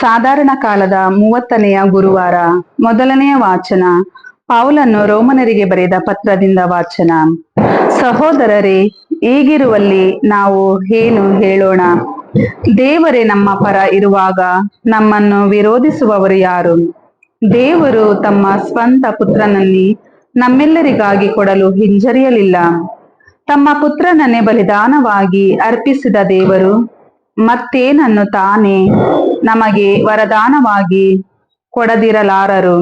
ಸಾಧಾರಣ ಕಾಲದ ಮೂವತ್ತನೆಯ ಗುರುವಾರ ಮೊದಲನೆಯ ವಾಚನ. ಪೌಲನ್ನು ರೋಮನರಿಗೆ ಬರೆದ ಪತ್ರದಿಂದ ವಾಚನ. ಸಹೋದರರೇ ಈಗಿರುವಲ್ಲಿ ನಾವು ಏನು ಹೇಳೋಣ? ದೇವರೇ, ನಮ್ಮ ಪರ ಇರುವಾಗ ನಮ್ಮನ್ನು ವಿರೋಧಿಸುವವರು ಯಾರು? ದೇವರು ತಮ್ಮ ಸ್ವಂತ ಪುತ್ರನಲ್ಲಿ ನಮ್ಮೆಲ್ಲರಿಗಾಗಿ ಕೊಡಲು ಹಿಂಜರಿಯಲಿಲ್ಲ. ತಮ್ಮ ಪುತ್ರನನ್ನೇ ಬಲಿದಾನವಾಗಿ ಅರ್ಪಿಸಿದ ದೇವರು ಮತ್ತೇನನ್ನು ತಾನೇ? ನಮಗೆ ವರದಾನವಾಗಿ ಕೊಡದಿರಲಾರರು.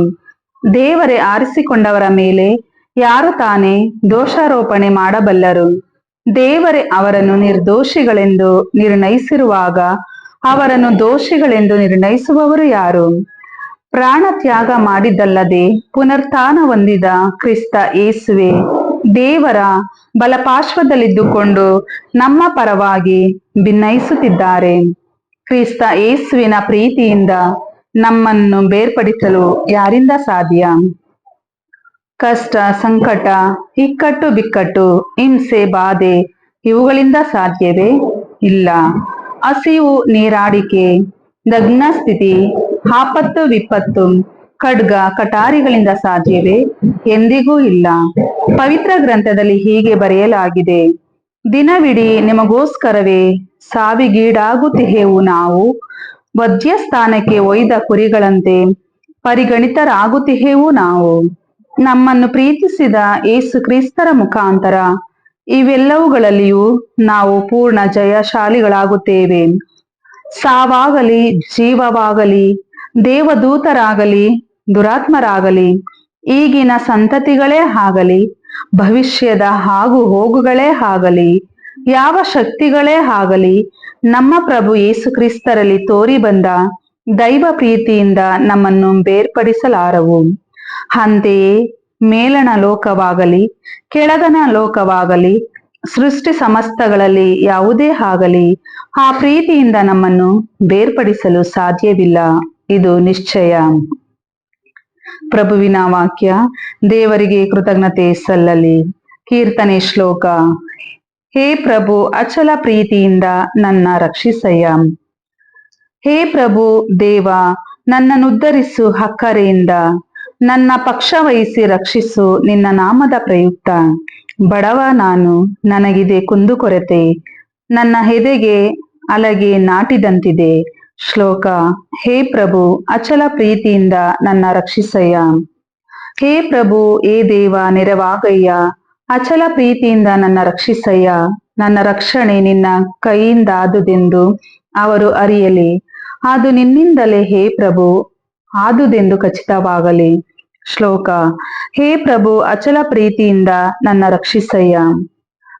ದೇವರೇ ಆರಿಸಿಕೊಂಡವರ ಮೇಲೆ ಯಾರು ತಾನೇ ದೋಷಾರೋಪಣೆ ಮಾಡಬಲ್ಲರು? ದೇವರೇ ಅವರನ್ನು ನಿರ್ದೋಷಿಗಳೆಂದು ನಿರ್ಣಯಿಸಿರುವಾಗ ಅವರನ್ನು ದೋಷಿಗಳೆಂದು ನಿರ್ಣಯಿಸುವವರು ಯಾರು? ಪ್ರಾಣ ತ್ಯಾಗ ಮಾಡಿದ್ದಲ್ಲದೆ ಪುನರ್ತಾನ ಹೊಂದಿದ ಕ್ರಿಸ್ತ ಏಸುವೆ ದೇವರ ಬಲಪಾರ್ಶ್ವದಲ್ಲಿದ್ದುಕೊಂಡು ನಮ್ಮ ಪರವಾಗಿ ಭಿನ್ನಯಿಸುತ್ತಿದ್ದಾರೆ. ಕ್ರಿಸ್ತ ಯೇಸುವಿನ ಪ್ರೀತಿಯಿಂದ ನಮ್ಮನ್ನು ಬೇರ್ಪಡಿಸಲು ಯಾರಿಂದ ಸಾಧ್ಯ? ಕಷ್ಟ, ಸಂಕಟ, ಇಕ್ಕಟ್ಟು, ಬಿಕ್ಕಟ್ಟು, ಹಿಂಸೆ, ಬಾಧೆ, ಇವುಗಳಿಂದ ಸಾಧ್ಯವೇ? ಇಲ್ಲ. ಹಸಿವು, ನೀರಾಡಿಕೆ ದಗ್ನ ಸ್ಥಿತಿ, ಆಪತ್ತು, ವಿಪತ್ತು, ಖಡ್ಗ, ಕಟಾರಿಗಳಿಂದ ಸಾಧ್ಯವೇ? ಎಂದಿಗೂ ಇಲ್ಲ. ಪವಿತ್ರ ಗ್ರಂಥದಲ್ಲಿ ಹೀಗೆ ಬರೆಯಲಾಗಿದೆ, ದಿನವಿಡೀ ನಿಮಗೋಸ್ಕರವೇ ಸಾವಿಗೀಡಾಗುತ್ತಿಹೆವು ನಾವು. ವಧ್ಯಸ್ಥಾನಕ್ಕೆ ಒಯ್ದ ಕುರಿಗಳಂತೆ ಪರಿಗಣಿತರಾಗುತ್ತಿಹೆವು ನಾವು. ನಮ್ಮನ್ನು ಪ್ರೀತಿಸಿದ ಏಸು ಕ್ರಿಸ್ತರ ಮುಖಾಂತರ ಇವೆಲ್ಲವುಗಳಲ್ಲಿಯೂ ನಾವು ಪೂರ್ಣ ಜಯಶಾಲಿಗಳಾಗುತ್ತೇವೆ. ಸಾವಾಗಲಿ, ಜೀವವಾಗಲಿ, ದೇವದೂತರಾಗಲಿ, ದುರಾತ್ಮರಾಗಲಿ, ಈಗಿನ ಸಂತತಿಗಳೇ ಆಗಲಿ, ಭವಿಷ್ಯದ ಹಾಗೂ ಹೋಗುಗಳೇ ಆಗಲಿ ಯಾವ ಶಕ್ತಿಗಳೇ ಆಗಲಿ ನಮ್ಮ ಪ್ರಭು ಯೇಸು ಕ್ರಿಸ್ತರಲ್ಲಿ ತೋರಿ ಬಂದ ದೈವ ಪ್ರೀತಿಯಿಂದ ನಮ್ಮನ್ನು ಬೇರ್ಪಡಿಸಲಾರವು. ಅಂತೆಯೇ ಮೇಲಣ ಲೋಕವಾಗಲಿ ಕೆಳಗನ ಲೋಕವಾಗಲಿ, ಸೃಷ್ಟಿ ಸಮಸ್ತಗಳಲ್ಲಿ ಯಾವುದೇ ಆಗಲಿ, ಆ ಪ್ರೀತಿಯಿಂದ ನಮ್ಮನ್ನು ಬೇರ್ಪಡಿಸಲು ಸಾಧ್ಯವಿಲ್ಲ. ಇದು ನಿಶ್ಚಯ. ಪ್ರಭುವಿನ ವಾಕ್ಯ, ದೇವರಿಗೆ ಕೃತಜ್ಞತೆ ಸಲ್ಲಲಿ. ಕೀರ್ತನೆ ಶ್ಲೋಕ ಹೇ ಪ್ರಭು, ಅಚಲ ಪ್ರೀತಿಯಿಂದ ನನ್ನ ರಕ್ಷಿಸಯ್ಯ. ಹೇ ಪ್ರಭು, ದೇವ ನನ್ನನ್ನುದ್ಧರಿಸು ಹಕ್ಕರೆಯಿಂದ. ನನ್ನ ಪಕ್ಷ ವಹಿಸಿ ರಕ್ಷಿಸು ನಿನ್ನ ನಾಮದ ಪ್ರಯುಕ್ತ. ಬಡವ ನಾನು, ನನಗಿದೆ ಕುಂದುಕೊರತೆ. ನನ್ನ ಹೆದೆಗೆ ಅಲಗೆ ನಾಟಿದಂತಿದೆ. ಶ್ಲೋಕ, ಹೇ ಪ್ರಭು, ಅಚಲ ಪ್ರೀತಿಯಿಂದ ನನ್ನ ರಕ್ಷಿಸಯ್ಯ. ಹೇ ಪ್ರಭು, ಏ ದೇವ, ನೆರವಾಗಯ್ಯ. ಅಚಲ ಪ್ರೀತಿಯಿಂದ ನನ್ನ ರಕ್ಷಿಸಯ್ಯ, ನನ್ನ ರಕ್ಷಣೆ ನಿನ್ನ ಕೈಯಿಂದಾದುದೆಂದು ಅವರು ಅರಿಯಲಿ. ಅದು ನಿನ್ನಿಂದಲೇ ಹೇ ಪ್ರಭು, ಆದುದೆಂದು ಖಚಿತವಾಗಲಿ. ಶ್ಲೋಕ, ಹೇ ಪ್ರಭು, ಅಚಲ ಪ್ರೀತಿಯಿಂದ ನನ್ನ ರಕ್ಷಿಸಯ್ಯ.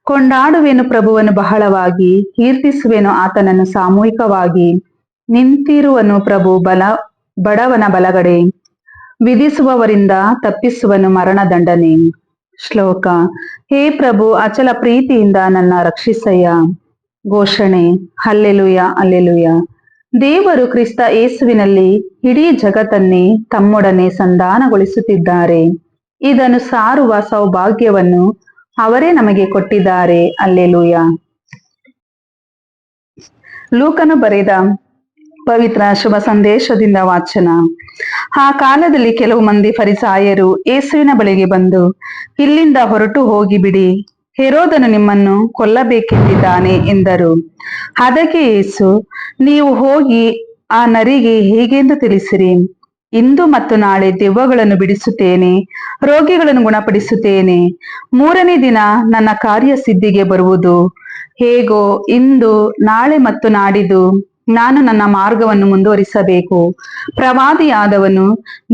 ಕೊಂಡಾಡುವೆನು ಪ್ರಭುವನ್ನು ಬಹಳವಾಗಿ, ಕೀರ್ತಿಸುವೆನು ಆತನನ್ನು ಸಾಮೂಹಿಕವಾಗಿ. ನಿಂತಿರುವನು ಪ್ರಭು ಬಲ, ಬಡವನ ಬಲಗಡೆ. ವಿಧಿಸುವವರಿಂದ ತಪ್ಪಿಸುವನು ಮರಣ ದಂಡನೆ ಶ್ಲೋಕ. ಹೇ ಪ್ರಭು, ಅಚಲ ಪ್ರೀತಿಯಿಂದ ನನ್ನ ರಕ್ಷಿಸಯ್ಯ. ಘೋಷಣೆ. Hallelujah, alleluia. ದೇವರು ಕ್ರಿಸ್ತ ಏಸುವಿನಲ್ಲಿ ಇಡೀ ಜಗತ್ತನ್ನೇ ತಮ್ಮೊಡನೆ ಸಂಧಾನಗೊಳಿಸುತ್ತಿದ್ದಾರೆ. ಇದನ್ನು ಸಾರುವ ಸೌಭಾಗ್ಯವನ್ನು ಅವರೇ ನಮಗೆ ಕೊಟ್ಟಿದ್ದಾರೆ. ಅಲ್ಲೆಲುಯ. ಲೂಕನು ಬರೆದ ಪವಿತ್ರ ಶುಭ ಸಂದೇಶದಿಂದ ವಾಚನ. ಆ ಕಾಲದಲ್ಲಿ ಕೆಲವು ಮಂದಿ ಫರಿಸಾಯರು ಯೇಸುವಿನ ಬಳಿಗೆ ಬಂದು, ಇಲ್ಲಿಂದ ಹೊರಟು ಹೋಗಿ ಬಿಡಿ, ಹೆರೋದನು ನಿಮ್ಮನ್ನು ಕೊಲ್ಲಬೇಕೆಂದಿದ್ದಾನೆ ಎಂದರು. ಅದಕ್ಕೆ ಯೇಸು, ನೀವು ಹೋಗಿ ಆ ನರಿಗೆ ಹೇಗೆಂದು ತಿಳಿಸಿರಿ? ಇಂದು ಮತ್ತು ನಾಳೆ ದೆವ್ವಗಳನ್ನು ಬಿಡಿಸುತ್ತೇನೆ, ರೋಗಿಗಳನ್ನು ಗುಣಪಡಿಸುತ್ತೇನೆ. ಮೂರನೇ ದಿನ ನನ್ನ ಕಾರ್ಯ ಸಿದ್ಧಿಗೆ ಬರುವುದು. ಹೇಗೋ ಇಂದು ನಾಳೆ ಮತ್ತು ನಾಡಿದ್ದು ನಾನು ನನ್ನ ಮಾರ್ಗವನ್ನು ಮುಂದುವರಿಸಬೇಕು. ಪ್ರವಾದಿಯಾದವನು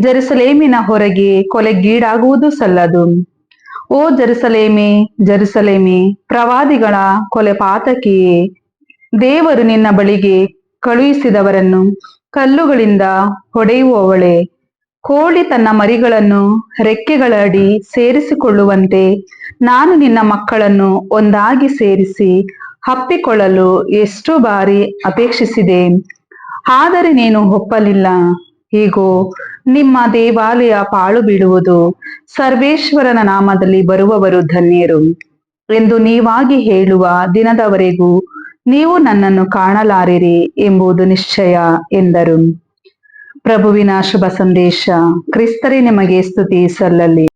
ಜೆರುಸಲೇಮಿನ ಹೊರಗೆ ಕೊಲೆಗೀಡಾಗುವುದು ಸಲ್ಲದು. ಓ ಜೆರುಸಲೇಮೆ ಜೆರುಸಲೇಮೆ, ಪ್ರವಾದಿಗಳ ಕೊಲೆ ಪಾತಕಿಯೇ ದೇವರು ನಿನ್ನ ಬಳಿಗೆ ಕಳುಹಿಸಿದವರನ್ನು ಕಲ್ಲುಗಳಿಂದ ಹೊಡೆಯುವವಳೆ, ಕೋಳಿ ತನ್ನ ಮರಿಗಳನ್ನು ರೆಕ್ಕೆಗಳಡಿ ಸೇರಿಸಿಕೊಳ್ಳುವಂತೆ ನಾನು ನಿನ್ನ ಮಕ್ಕಳನ್ನು ಒಂದಾಗಿ ಸೇರಿಸಿ ಹಪ್ಪಿಕೊಳ್ಳಲು ಎಷ್ಟು ಬಾರಿ ಅಪೇಕ್ಷಿಸಿದೆ. ಆದರೆ ನೀನು ಒಪ್ಪಲಿಲ್ಲ. ಹೀಗೋ, ನಿಮ್ಮ ದೇವಾಲಯ ಪಾಳು ಬೀಳುವುದು ಸರ್ವೇಶ್ವರನ ನಾಮದಲ್ಲಿ ಬರುವವರು ಧನ್ಯರು ಎಂದು ನೀವಾಗಿ ಹೇಳುವ ದಿನದವರೆಗೂ ನೀವು ನನ್ನನ್ನು ಕಾಣಲಾರಿರಿ ಎಂಬುದು ನಿಶ್ಚಯ ಎಂದರು. ಪ್ರಭುವಿನ ಶುಭ ಸಂದೇಶ, ಕ್ರಿಸ್ತರೇ ನಿಮಗೆ ಸ್ತುತಿ ಸಲ್ಲಲಿ.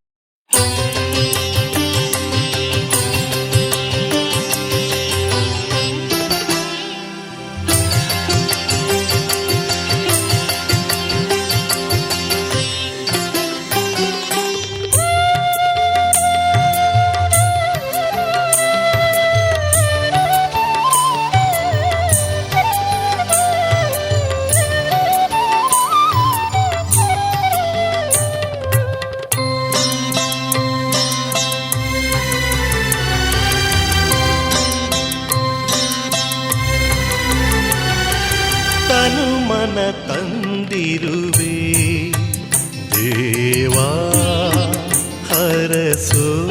ಹರಸೋ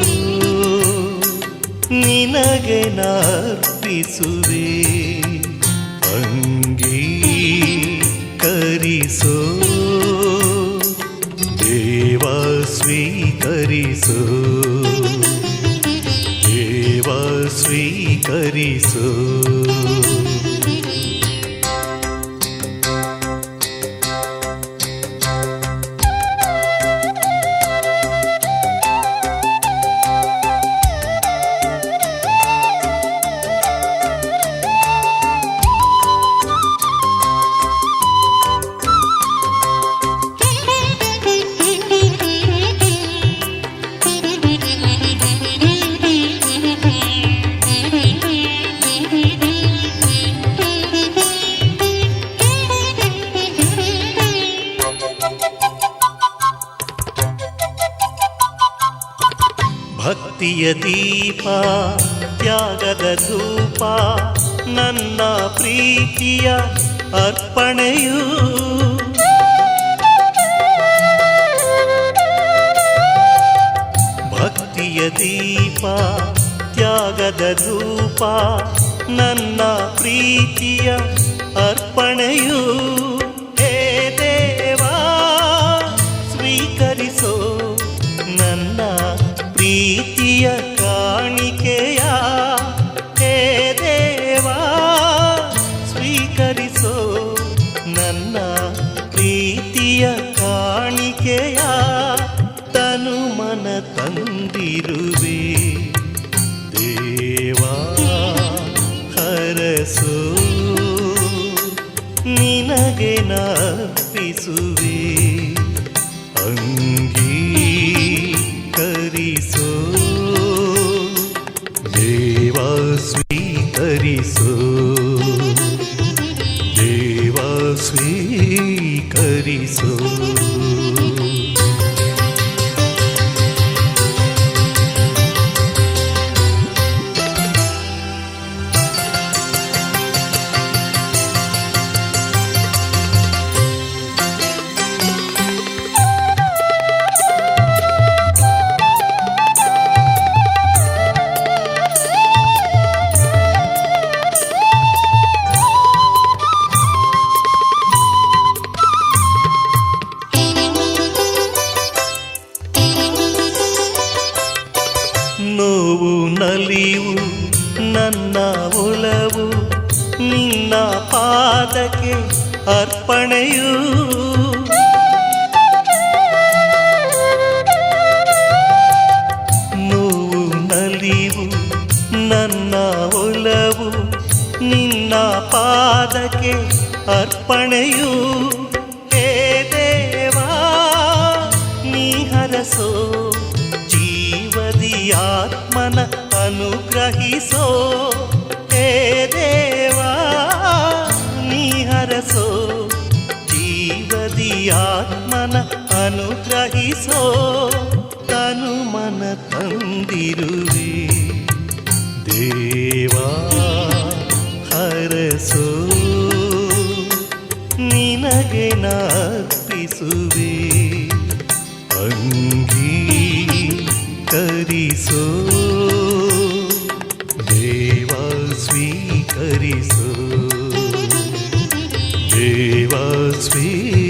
ನಿನಗೆ ನರ್ಪಿಸುವೆ. ಅಂಗೀ ಕರಿಸೋ ದೇವ ಸ್ವೀಕರಿಸೋ ದೇವ ಸ್ವೀಕರಿಸೋ. ಭಕ್ತಿಯ ದೀಪ ತ್ಯಾಗದ ಧೂಪ ನನ್ನ ಪ್ರೀತಿಯ ಅರ್ಪಣೆಯು. ಭಕ್ತಿಯ ದೀಪ ತ್ಯಾಗದ ಧೂಪ ನನ್ನ ಪ್ರೀತಿಯ ಅರ್ಪಣೆಯು. ಸ್ವೀಕರಿಸೋ ನನ್ನ ಪ್ರೀತಿಯ ಕಾಣಿಕೆಯ ತನು ಮನ ತಂದಿರುವೆ. ದೇವಾ ಹರಸೋ ನಿನಗೆ ನಪ್ಪಿಸುವೆ ಅಂಗೀ ಪಾದಕ್ಕೆ ಅರ್ಪಣೆಯು ನೋವು ನಲಿವು ನನ್ನ ಒಲವು ನಿನ್ನ ಪಾದಕ್ಕೆ ಅರ್ಪಣೆಯು ಹೇ ದೇವಾ ನೀ ಹರಸೋ ಜೀವದಿ ಆತ್ಮನ ಅನುಗ್ರಹಿಸೋ ಅನುಗ್ರಹಿಸೋ ತನು ಮನ ತಂದಿರುವೆ. ದೇವಾ ಹರಸೋ ನಿನಗೆ ನರ್ಪಿಸುವೆ. ಅಂಗೀ ಕರಿಸೋ ದೇವಾ ಸ್ವೀಕರಿಸೋ. ದೇವ ಸ್ವೀಕರಿಸೋ.